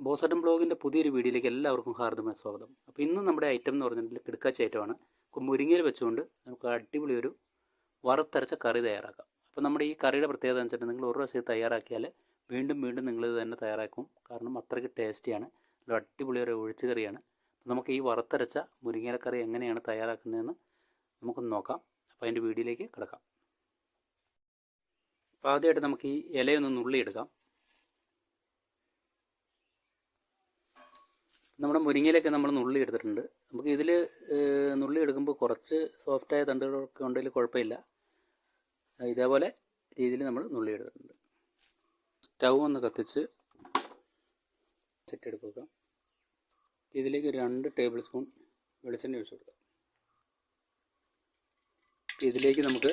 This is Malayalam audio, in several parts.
ബോസട്ടൻ ബ്ലോഗിന്റെ പുതിയൊരു വീഡിയോയിലേക്ക് എല്ലാവർക്കും ഹാർദമായ സ്വാഗതം. അപ്പോൾ ഇന്ന് നമ്മുടെ ഐറ്റം എന്ന് പറഞ്ഞിട്ടുണ്ടെങ്കിൽ കിടക്കാച്ച ഐറ്റമാണ് അപ്പോൾ മുരിങ്ങയിൽ വെച്ചുകൊണ്ട് നമുക്ക് അടിപൊളി ഒരു വറുത്തരച്ച കറി തയ്യാറാക്കാം. അപ്പോൾ നമ്മുടെ ഈ കറിയുടെ പ്രത്യേകത എന്ന് വെച്ചിട്ടുണ്ടെങ്കിൽ നിങ്ങൾ ഒരു പ്രാവശ്യം തയ്യാറാക്കിയാൽ വീണ്ടും വീണ്ടും നിങ്ങൾ ഇത് തന്നെ തയ്യാറാക്കും. കാരണം അത്രയ്ക്ക് ടേസ്റ്റിയാണ് അടിപൊളി ഒരു ഒഴിച്ചു കറിയാണ്. അപ്പോൾ നമുക്ക് ഈ വറുത്തരച്ച മുരിങ്ങയില കറി എങ്ങനെയാണ് തയ്യാറാക്കുന്നതെന്ന് നമുക്കൊന്ന് നോക്കാം. അപ്പോൾ അതിന്റെ വീഡിയോയിലേക്ക് കിടക്കാം. അപ്പോൾ ആദ്യമായിട്ട് നമുക്ക് ഈ ഇലയൊന്ന് നുള്ളിയെടുക്കാം നമ്മുടെ മുരിങ്ങയിലൊക്കെ നമ്മൾ നുള്ളി എടുത്തിട്ടുണ്ട്. നമുക്ക് ഇതിൽ നുള്ളി എടുക്കുമ്പോൾ കുറച്ച് സോഫ്റ്റായ തണ്ടുകളൊക്കെ ഉണ്ടെങ്കിൽ കുഴപ്പമില്ല. ഇതേപോലെ രീതിയിൽ നമ്മൾ നുള്ളി എടുത്തിട്ടുണ്ട്. സ്റ്റൗ ഒന്ന് കത്തിച്ച് ചെറ്റെടുപ്പ് വെക്കാം ഇതിലേക്ക് രണ്ട് ടേബിൾ സ്പൂൺ വെളിച്ചെണ്ണ ഒഴിച്ചു കൊടുക്കാം. ഇതിലേക്ക് നമുക്ക്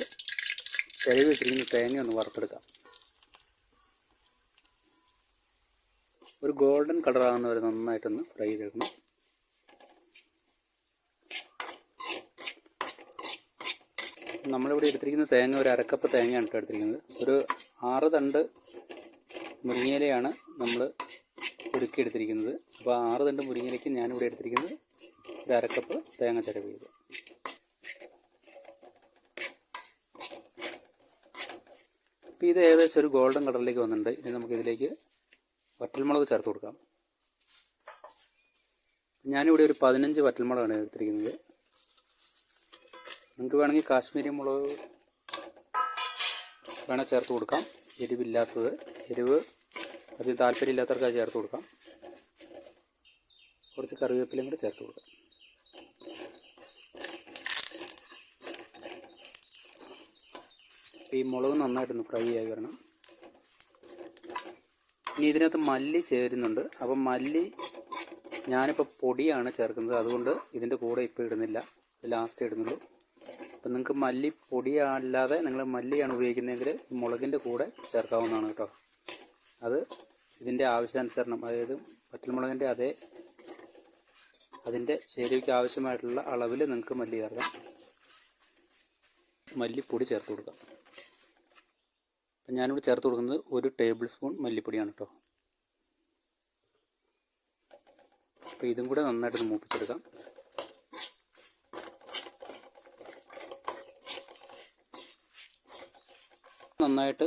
ചിലവ് വെച്ചിരിക്കുന്ന തേങ്ങ ഒന്ന് വറുത്തെടുക്കാം. ഒരു ഗോൾഡൻ കളർ ആകുന്ന വരെ നന്നായിട്ടൊന്ന് ഫ്രൈ ചെയ്തെടുക്കണം നമ്മളിവിടെ എടുത്തിരിക്കുന്ന തേങ്ങ ഒരു അരക്കപ്പ് തേങ്ങയാണ് കേട്ടോ എടുത്തിരിക്കുന്നത്. ഒരു ആറ് തണ്ട് മുരിങ്ങയിലയാണ് നമ്മൾ ഉരുക്കി എടുത്തിരിക്കുന്നത് അപ്പോൾ ആറ് തണ്ട് മുരിങ്ങയിലേക്ക് ഞാനിവിടെ എടുത്തിരിക്കുന്നത് ഒരു അരക്കപ്പ് തേങ്ങ ചിരവ് ചെയ്ത്. അപ്പോൾ ഇത് ഏകദേശം ഒരു ഗോൾഡൻ കളറിലേക്ക് വന്നിട്ടുണ്ട്. ഇനി നമുക്കിതിലേക്ക് വറ്റൽമുളക് ചേർത്ത് കൊടുക്കാം. ഞാനിവിടെ ഒരു പതിനഞ്ച് വറ്റൽമുളകാണ് എടുത്തിരിക്കുന്നത്. നിങ്ങൾക്ക് വേണമെങ്കിൽ കാശ്മീരി മുളക് വേണേൽ ചേർത്ത് കൊടുക്കാം. എരിവില്ലാത്തത് എരിവ് അധികം താല്പര്യമില്ലാത്തവർക്ക് അത് ചേർത്ത് കൊടുക്കാം. കുറച്ച് കറിവേപ്പിലയും കൂടെ ചേർത്ത് കൊടുക്കാം. ഈ മുളക് നന്നായിട്ടൊന്ന് ഫ്രൈ ആയി വരണം. ഇനി ഇതിനകത്ത് മല്ലി ചേരുന്നുണ്ട്. അപ്പം മല്ലി ഞാനിപ്പോൾ പൊടിയാണ് ചേർക്കുന്നത്. അതുകൊണ്ട് ഇതിന്റെ കൂടെ ഇപ്പോൾ ഇടുന്നില്ല. ലാസ്റ്റ് ഇടുന്നുള്ളൂ. അപ്പം നിങ്ങൾക്ക് മല്ലി പൊടിയല്ലാതെ നിങ്ങൾ മല്ലിയാണ് ഉപയോഗിക്കുന്നതെങ്കിൽ മുളകിന്റെ കൂടെ ചേർക്കാവുന്നതാണ് കേട്ടോ. അത് ഇതിന്റെ ആവശ്യാനുസരണം അതായത് പറ്റൽമുളകിന്റെ അതേ അതിന്റെ ചേരുവയ്ക്ക് ആവശ്യമായിട്ടുള്ള അളവിൽ നിങ്ങൾക്ക് മല്ലി ചേർക്കാം. മല്ലിപ്പൊടി ചേർത്ത് കൊടുക്കാം. അപ്പം ഞാനിവിടെ ചേർത്ത് കൊടുക്കുന്നത് ഒരു ടേബിൾ സ്പൂൺ മല്ലിപ്പൊടിയാണ് കേട്ടോ. അപ്പോൾ ഇതും കൂടെ നന്നായിട്ട് മൂപ്പിച്ചെടുക്കാം. നന്നായിട്ട്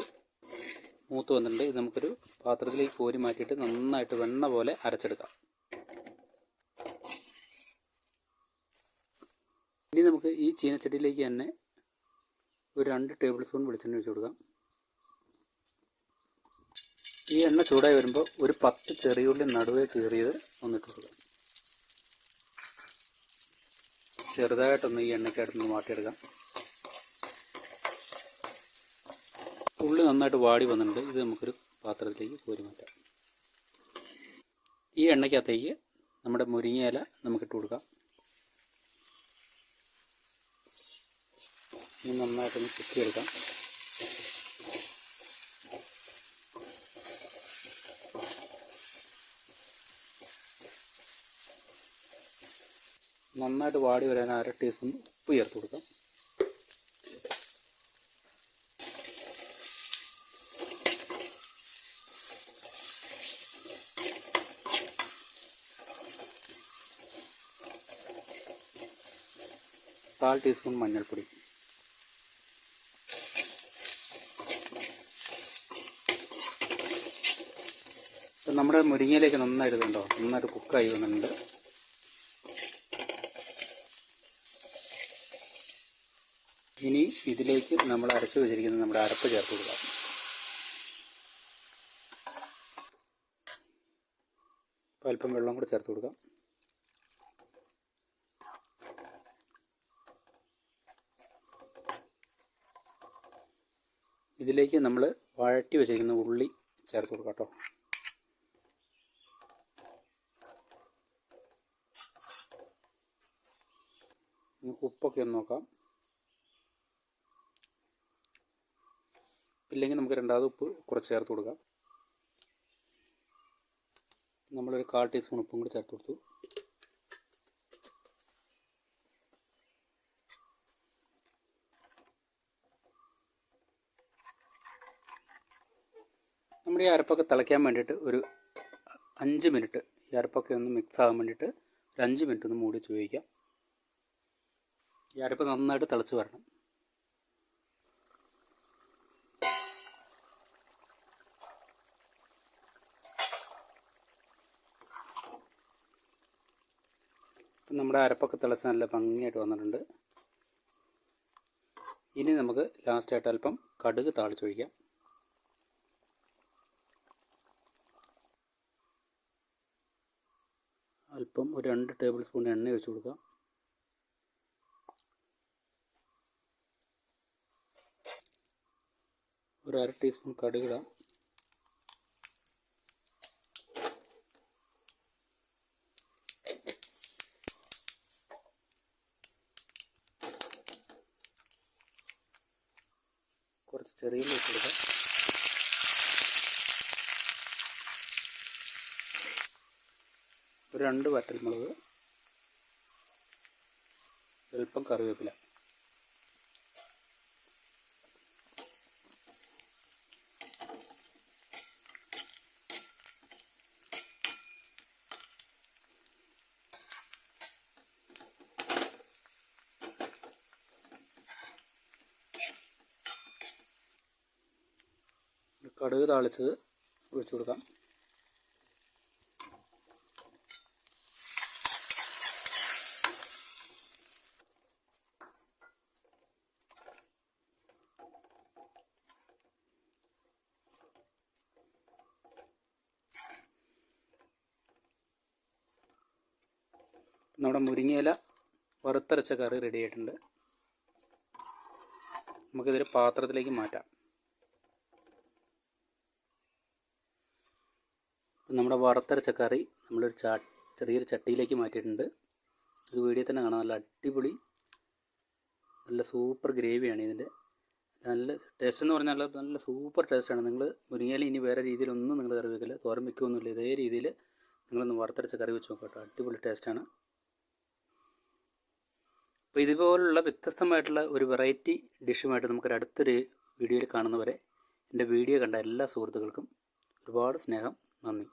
മൂത്ത് വന്നിട്ടുണ്ട്. ഇത് നമുക്കൊരു പാത്രത്തിലേക്ക് കോരി മാറ്റിയിട്ട് നന്നായിട്ട് വെണ്ണ പോലെ അരച്ചെടുക്കാം. ഇനി നമുക്ക് ഈ ചീനച്ചട്ടിയിലേക്ക് തന്നെ ഒരു രണ്ട് ടേബിൾ സ്പൂൺ വെളിച്ചെണ്ണ ഒഴിച്ച് കൊടുക്കാം. ഈ എണ്ണ ചൂടായി വരുമ്പോൾ ഒരു പത്ത് ചെറിയുള്ളി നടുവേ കീറിയത് ഒന്നിട്ട് കൊടുക്കാം ചെറുതായിട്ടൊന്ന് ഈ എണ്ണയ്ക്കകത്തൊന്ന് മാറ്റിയെടുക്കാം. ഉള്ളി നന്നായിട്ട് വാടി വന്നിട്ടുണ്ട്. ഇത് നമുക്കൊരു പാത്രത്തിലേക്ക് കോരി മാറ്റാം. ഈ എണ്ണയ്ക്കകത്തേക്ക് നമ്മുടെ മുരിങ്ങയില നമുക്കിട്ട് കൊടുക്കാം. ഇനി നന്നായിട്ടൊന്ന് ചുറ്റിയെടുക്കാം നന്നായിട്ട് വാടി വരാൻ അര ടീസ്പൂൺ ഉപ്പ് ചേർത്ത് കൊടുക്കാം. കാൽ ടീസ്പൂൺ മഞ്ഞൾപ്പൊടി. നമ്മുടെ മുരിങ്ങയിലേക്ക് നന്നായിട്ട് ഉണ്ടോ നന്നായിട്ട് കുക്കായി വന്നിട്ടുണ്ട്. ഇനി ഇതിലേക്ക് നമ്മൾ അരച്ച് വെച്ചിരിക്കുന്ന നമ്മുടെ അരപ്പ് ചേർത്ത് കൊടുക്കാം. അല്പം വെള്ളം കൂടെ ചേർത്ത് കൊടുക്കാം. ഇതിലേക്ക് നമ്മൾ വഴറ്റി വെച്ചിരിക്കുന്ന ഉള്ളി ചേർത്ത് കൊടുക്കാം കേട്ടോ. നമുക്ക് ഉപ്പൊക്കെ ഒന്ന് നോക്കാം. ഇല്ലെങ്കിൽ നമുക്ക് രണ്ടാമത് ഉപ്പ് കുറച്ച് ചേർത്ത് കൊടുക്കാം. നമ്മളൊരു കാൽ ടീസ്പൂൺ ഉപ്പും കൂടി ചേർത്ത് കൊടുത്തു. നമ്മുടെ ഈ അരപ്പൊക്കെ തിളയ്ക്കാൻ വേണ്ടിയിട്ട് ഒരു അഞ്ച് മിനിറ്റ് ഈ അരപ്പൊക്കെ ഒന്ന് മിക്സ് ആകാൻ വേണ്ടിയിട്ട് ഒരു അഞ്ച് മിനിറ്റ് ഒന്ന് മൂടി വെച്ച് വേവിക്കാം ഈ അരപ്പ് നന്നായിട്ട് തിളച്ച് വരണം. നമ്മുടെ അരപ്പൊക്കെ തിളച്ച് നല്ല ഭംഗിയായിട്ട് വന്നിട്ടുണ്ട്. ഇനി നമുക്ക് ലാസ്റ്റായിട്ട് അല്പം കടുക് താളിച്ചൊഴിക്കാം അല്പം ഒരു രണ്ട് ടേബിൾ സ്പൂൺ എണ്ണ ഒഴിച്ച് കൊടുക്കാം. ഒരു അര ടീസ്പൂൺ കടുക് ഇടാം കുറച്ച് ചെറിയ ഉള്ളി ഇട്ട് ഒരു രണ്ട് വറ്റൽമുളക് അല്പം കറിവേപ്പില. കടുക് താളിച്ചത് ഒഴിച്ചു കൊടുക്കാം. നമ്മുടെ മുരിങ്ങയില വറുത്തരച്ച കറി റെഡി ആയിട്ടുണ്ട്. നമുക്കിതൊരു പാത്രത്തിലേക്ക് മാറ്റാം. നമ്മുടെ വറുത്തരച്ച കറി നമ്മളൊരു ചാ ചെറിയൊരു ചട്ടിയിലേക്ക് മാറ്റിയിട്ടുണ്ട്. ഇത് വീഡിയോ തന്നെ കാണാം. നല്ല അടിപൊളി നല്ല സൂപ്പർ ഗ്രേവിയാണ് ഇതിന്റെ. നല്ല ടേസ്റ്റ് എന്ന് പറഞ്ഞാൽ നല്ല സൂപ്പർ ടേസ്റ്റാണ് നിങ്ങൾ മുരിങ്ങയില ഇനി വേറെ രീതിയിലൊന്നും നിങ്ങൾ കറി വെക്കില്ല. തോരൻ വെക്കുമൊന്നുമില്ല ഇതേ രീതിയിൽ നിങ്ങളൊന്ന് വറുത്തരച്ച കറി വെച്ച് നോക്കട്ടോ. അടിപൊളി ടേസ്റ്റാണ് അപ്പോൾ ഇതുപോലുള്ള വ്യത്യസ്തമായിട്ടുള്ള ഒരു വെറൈറ്റി ഡിഷുമായിട്ട് നമുക്കൊരു അടുത്തൊരു വീഡിയോയിൽ കാണുന്നവരെ എന്റെ വീഡിയോ കണ്ട എല്ലാ സുഹൃത്തുക്കൾക്കും ഒരുപാട് സ്നേഹം. നന്ദി.